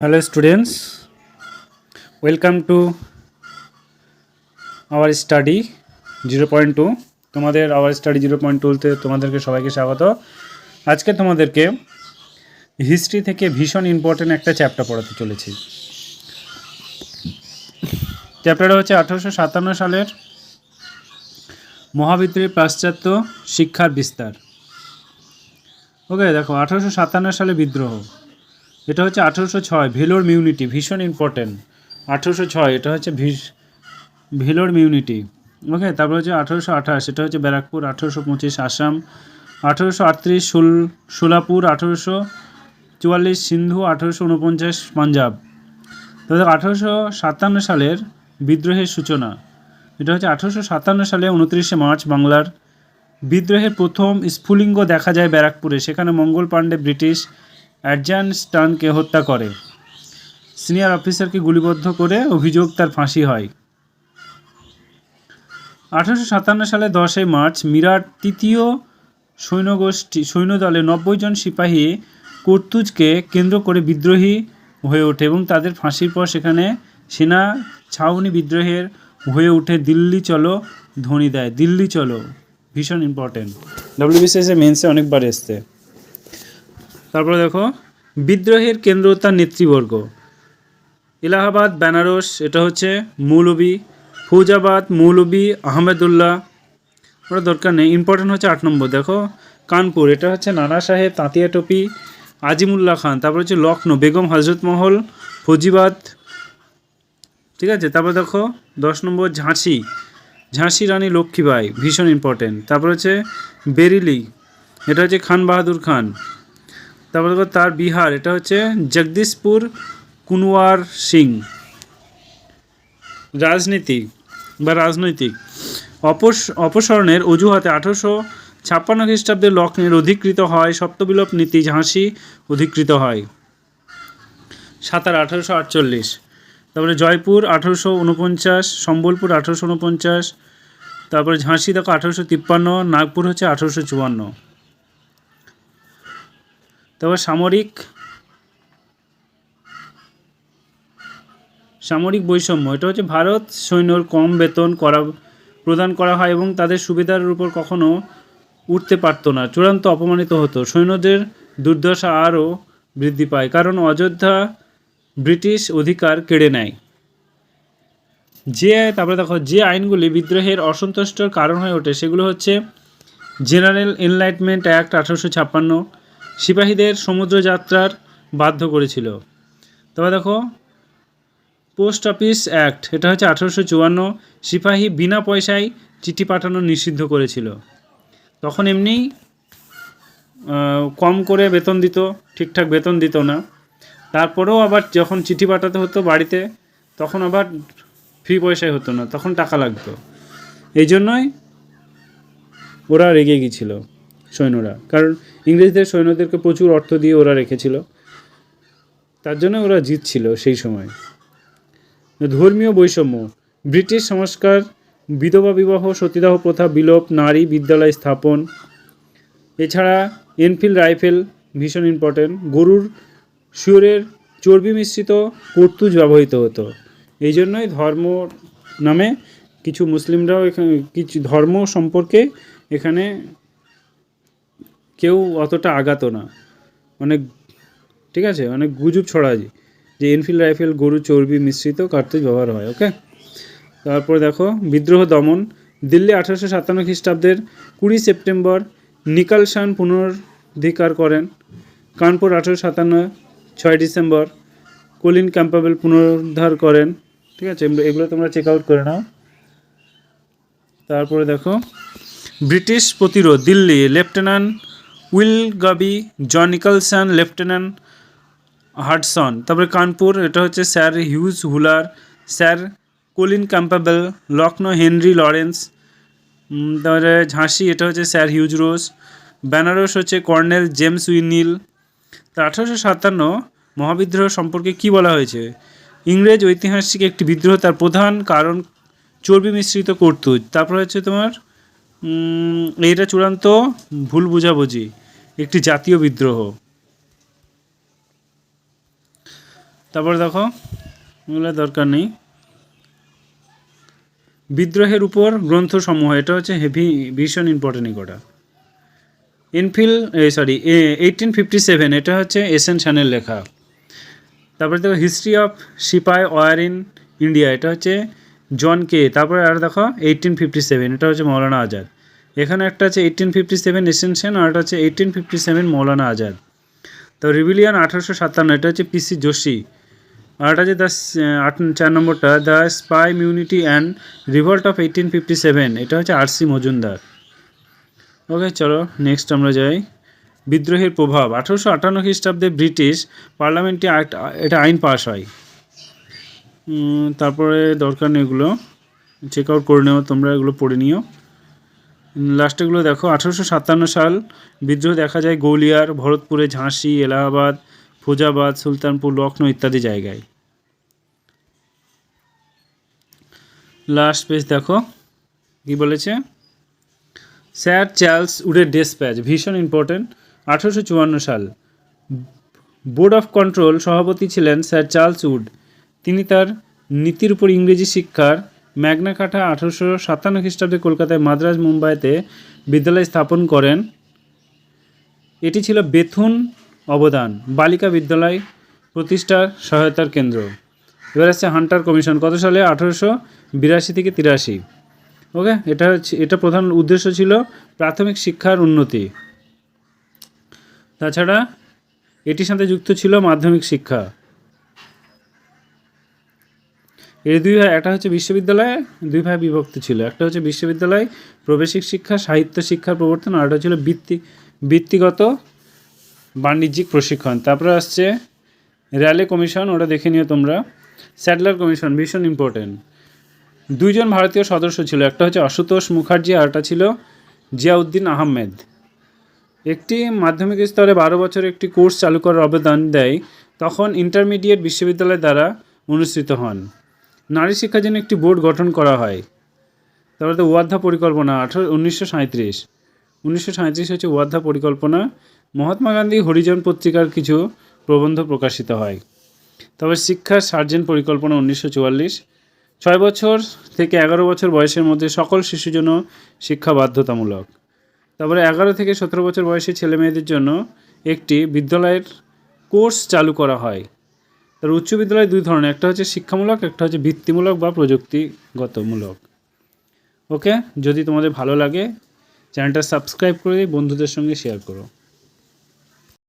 hello, students. Welcome to our study 0.2 তোমাদের our study zero point টুতে তোমাদেরকে সবাইকে স্বাগত। আজকে তোমাদেরকে হিস্ট্রি থেকে ভীষণ ইম্পর্টেন্ট একটা চ্যাপ্টার পড়াতে চলেছি। চ্যাপ্টারটা হচ্ছে আঠারোশো সাতান্ন সালের মহাবিদ্রোহের পাশ্চাত্য শিক্ষার বিস্তার। ওকে দেখো, আঠারোশো সাতান্ন সালে বিদ্রোহ। এটা হচ্ছে আঠেরোশো ছয়, ভেলোর মিউনিটি, ভীষণ ইম্পর্টেন্ট আঠেরোশো ছয়, এটা হচ্ছে ভেলোর মিউনিটি। ওকে তারপর হচ্ছে আঠেরোশো আঠাশ, এটা হচ্ছে ব্যারাকপুর, আঠেরোশো পঁচিশ, আসাম। আঠেরোশো আটত্রিশ, সুল সোলাপুর, আঠেরোশো চুয়াল্লিশ, সিন্ধু, আঠেরোশো উনপঞ্চাশ, পাঞ্জাব। তো দেখো আঠেরোশো সাতান্ন সালের বিদ্রোহের সূচনা। এটা হচ্ছে আঠেরোশো সাতান্ন সালে উনত্রিশে মার্চ বাংলার বিদ্রোহের প্রথম স্ফুলিঙ্গ দেখা যায় ব্যারাকপুরে, সেখানে মঙ্গল পাণ্ডে ব্রিটিশ অ্যাডজান স্টানকে হত্যা করে। সিনিয়র অফিসারকে গুলিবদ্ধ করে অভিযোগ তার ফাঁসি হয়। আঠারোশো সাতান্ন সালে দশই মার্চ মিরাট তৃতীয় সৈন্যগোষ্ঠী সৈন্যদলে নব্বই জন সিপাহী কর্তুজকে কেন্দ্র করে বিদ্রোহী হয়ে ওঠে এবং তাদের ফাঁসির পর সেখানে সেনা ছাউনি বিদ্রোহের হয়ে উঠে দিল্লি চলো ধ্বনি দেয়। দিল্লি চলো, ভীষণ ইম্পর্টেন্ট ডব্লিউবিসিএসে মেন্সে অনেকবার এসছে। তারপরে দেখো, বিদ্রোহের কেন্দ্র তার নেতৃবর্গ। এলাহাবাদ, বেনারস, এটা হচ্ছে মৌলবী ফৌজাবাদ মৌলবী আহমেদুল্লাহ। ওটা দরকার নেই ইম্পর্টেন্ট হচ্ছে আট নম্বর। দেখো, কানপুর, এটা হচ্ছে নানা সাহেব, তাঁতিয়া টপি, আজিমুল্লাহ খান। তারপর হচ্ছে লখনৌ বেগম হজরত মহল, ফৌজিবাদ। ঠিক আছে? তারপর দেখো, দশ নম্বর ঝাঁসি ঝাঁসি রানী লক্ষ্মীবাই ভীষণ ইম্পর্টেন্ট তারপর হচ্ছে বেরিলি, এটা হচ্ছে খান বাহাদুর খান। তারপর তার বিহার, এটা হচ্ছে জগদীশপুর কুনওয়ার সিং। রাজনীতি বা রাজনৈতিক। অপস, অপসরণের অজুহাতে আঠারোশো ছাপ্পান্ন খ্রিস্টাব্দে লক্ষ্ণের অধিকৃত হয় সপ্তবিলোপ নীতি, ঝাঁসি অধিকৃত হয়। সাতার আঠারোশো আটচল্লিশ। তারপরে জয়পুর, আঠারোশো উনপঞ্চাশ সম্বলপুর, আঠারোশো উনপঞ্চাশ তারপরে ঝাঁসি, দেখো আঠারোশো তিপ্পান্ন। নাগপুর হচ্ছে আঠারোশো চুয়ান্ন। তারপর সামরিক সামরিক বৈষম্য, এটা হচ্ছে ভারত সৈন্যর কম বেতন করা, প্রদান করা হয় এবং তাদের সুবিধার উপর কখনো উঠতে পারতো না, চূড়ান্ত অপমানিত হতো। সৈন্যদের দুর্দশা আরও বৃদ্ধি পায়, কারণ অযোধ্যা ব্রিটিশ অধিকার কেড়ে নেয়। যে, তারপরে দেখো, যে আইনগুলি বিদ্রোহের অসন্তুষ্টর কারণ হয়ে ওঠে, সেগুলো হচ্ছে জেনারেল এনলাইটমেন্ট অ্যাক্ট আঠারোশো ছাপ্পান্ন সিপাহীদের সমুদ্রযাত্রার বাধ্য করেছিল। তবে দেখো পোস্ট অফিস অ্যাক্ট এটা হচ্ছে আঠারোশো চুয়ান্ন, সিপাহী বিনা পয়সায় চিঠি পাঠানো নিষিদ্ধ করেছিল। তখন এমনি কম করে বেতন দিত, ঠিকঠাক বেতন দিত না। তারপরেও আবার যখন চিঠি পাঠাতে হতো বাড়িতে, তখন আবার ফ্রি পয়সায় হতো না, তখন টাকা লাগতো। এই জন্যই ওরা রেগে গিয়েছিল সৈন্যরা। কারণ ইংরেজদের সৈন্যদেরকে প্রচুর অর্থ দিয়ে ওরা রেখেছিল। তার জন্য ওরা জিতছিল সেই সময়। ধর্মীয় বৈষম্য, ব্রিটিশ সংস্কার, বিধবা বিবাহ, সতীদাহ প্রথা, বিলোপ, নারী বিদ্যালয় স্থাপন, এছাড়া এনফিল্ড রাইফেল ভীষণ ইম্পর্টেন্ট গরুর শুয়োরের চর্বি মিশ্রিত কর্তুজ ব্যবহৃত হতো। এই জন্যই ধর্ম নামে কিছু মুসলিমরাও এখানে, কিছু ধর্ম সম্পর্কে এখানে কেউ অতটা আগাতো না। অনেক, ঠিক আছে? অনেক গুজব ছড়ায়। যে এনফিল্ড রাইফেল, গরু চর্বি মিশ্রিত কার্তুজ ব্যবহার হয় ওকে তারপরে দেখো, বিদ্রোহ দমন। দিল্লি আঠারোশো সাতান্ন খ্রিস্টাব্দের কুড়ি সেপ্টেম্বর নিকালসান পুনরুদ্ধিকার করেন। কানপুর আঠারোশো সাতান্ন, ছয় ডিসেম্বর, কলিন ক্যাম্পাবেল পুনরুদ্ধার করেন। ঠিক আছে? এগুলো তোমরা চেক আউট করে নাও। তারপরে দেখো, ব্রিটিশ প্রতিরোধ, দিল্লি, লেফটেন্যান্ট উইল গাবি, জন নিকলসন, লেফটেন্যান্ট হাডসন তারপরে কানপুর, এটা হচ্ছে sir Hugh Wheeler, sir Colin Campbell, Lucknow Henry Lawrence তারপরে ঝাঁসি, এটা হচ্ছে স্যার হিউজ রোজ, বেনারস হচ্ছে কর্নেল জেমস উইনিল। তা আঠারোশো সাতান্ন মহাবিদ্রোহ সম্পর্কে কি বলা হয়েছে? ইংরেজ ঐতিহাসিক একটি বিদ্রোহ, তার প্রধান কারণ চর্বি মিশ্রিত কর্তুজ তারপরে হচ্ছে তোমার এইটা চূড়ান্ত ভুল বোঝাবুঝি, একটি জাতীয় বিদ্রোহ। তারপর দেখো, এগুলো দরকার নেই। বিদ্রোহের উপর গ্রন্থসমূহ, এটা হচ্ছে হেভি, ভীষণ ইম্পর্টেন্ট কটা। Enfield sorry eighteen fifty seven এটা হচ্ছে এসএন চ্যানেল লেখা। তারপরে দেখো history of সিপাই war in India এটা হচ্ছে জন কে তারপরে আর দেখো এইটিন ফিফটি সেভেন এটা হচ্ছে মৌলানা আজাদ। এখানে একটা আছে এইটিন ফিফটি সেভেন এসেনশন আর একটা হচ্ছে eighteen fifty seven Maulana Azad. তো রিভিলিয়ান আঠারোশো সাতান্ন, এটা হচ্ছে পিসি যোশী আর এটা যে দ্য আট, চার নম্বরটা the sepoy mutiny and revolt of eighteen fifty seven এটা হচ্ছে আর সি মজুমদার। ওকে চলো নেক্সট আমরা যাই। বিদ্রোহের প্রভাব, আঠারোশো আটান্ন খ্রিস্টাব্দে ব্রিটিশ পার্লামেন্টে এটা আইন পাস হয়। তারপরে দরকার নেই এগুলো। চেক আউট করে নেও, তোমরা এগুলো পড়ে নিও। লাস্টেগুলো দেখো, আঠারোশো সাতান্ন সাল বিদ্রোহ দেখা যায় গৌলিয়ার, ভরতপুরে, ঝাঁসি, এলাহাবাদ, ফোজাবাদ, সুলতানপুর লখনৌ ইত্যাদি জায়গায়। লাস্ট পেজ দেখো, কি বলেছে? স্যার চার্লস উডের ডেসপ্যাচ ভীষণ ইম্পর্টেন্ট আঠারোশো চুয়ান্ন সাল। বোর্ড অফ কন্ট্রোল সভাপতি ছিলেন স্যার চার্লস উড তিনি তার নীতির উপর ইংরেজি শিক্ষার ম্যাগনা কাঠা আঠারোশো সাতান্ন খ্রিস্টাব্দে কলকাতায় মাদ্রাজ মুম্বাইতে বিদ্যালয় স্থাপন করেন। এটি ছিল বেথুন অবদান, বালিকা বিদ্যালয় প্রতিষ্ঠার সহায়তার কেন্দ্র। এবার আসছে হান্টার কমিশন, কত সালে? আঠারোশো বিরাশি থেকে তিরাশি। ওকে, এটা এটা প্রধান উদ্দেশ্য ছিল প্রাথমিক শিক্ষার উন্নতি। তাছাড়া এটির সাথে যুক্ত ছিল মাধ্যমিক শিক্ষা। এই দুই ভাই, একটা হচ্ছে বিশ্ববিদ্যালয়ে দুই ভাই বিভক্ত ছিল। একটা হচ্ছে বিশ্ববিদ্যালয় প্রবেশিক শিক্ষা, সাহিত্য শিক্ষার প্রবর্তন, আর একটা ছিল বৃত্তি বৃত্তিগত বাণিজ্যিক প্রশিক্ষণ। তারপরে আসছে র্যালে কমিশন, ওটা দেখে নিও তোমরা। স্যাডলার কমিশন, ভীষণ ইম্পর্টেন্ট দুইজন ভারতীয় সদস্য ছিল, একটা হচ্ছে আশুতোষ মুখার্জি, আর একটা ছিল জিয়াউদ্দিন আহমেদ। একটি মাধ্যমিক স্তরে বারো বছর একটি কোর্স চালু করার অবদান দেয়, তখন ইন্টারমিডিয়েট বিশ্ববিদ্যালয় দ্বারা অনুষ্ঠিত হন। নারী শিক্ষার জন্য একটি বোর্ড গঠন করা হয়। তারপরে তো ওয়াধ্যা পরিকল্পনা, আঠারো, উনিশশো সাঁত্রিশ উনিশশো সাঁত্রিশ হচ্ছে ওয়াধ্যা পরিকল্পনা। মহাত্মা গান্ধী হরিজন পত্রিকার কিছু প্রবন্ধ প্রকাশিত হয়। তবে শিক্ষার সার্জেন পরিকল্পনা উনিশশো চুয়াল্লিশ। ছয় বছর থেকে এগারো বছর বয়সের মধ্যে সকল শিশুর জন্য শিক্ষা বাধ্যতামূলক। তারপরে এগারো থেকে সতেরো বছর বয়সী ছেলে মেয়েদের জন্য একটি বিদ্যালয়ের কোর্স চালু করা হয়। তার উচ্চ বিদ্যালয় দুই ধরনের, একটা হচ্ছে শিক্ষামূলক, একটা হচ্ছে বৃত্তিমূলক বা প্রযুক্তিগতমূলক। ওকে যদি তোমাদের ভালো লাগে, চ্যানেলটা সাবস্ক্রাইব করে বন্ধুদের সঙ্গে শেয়ার করো।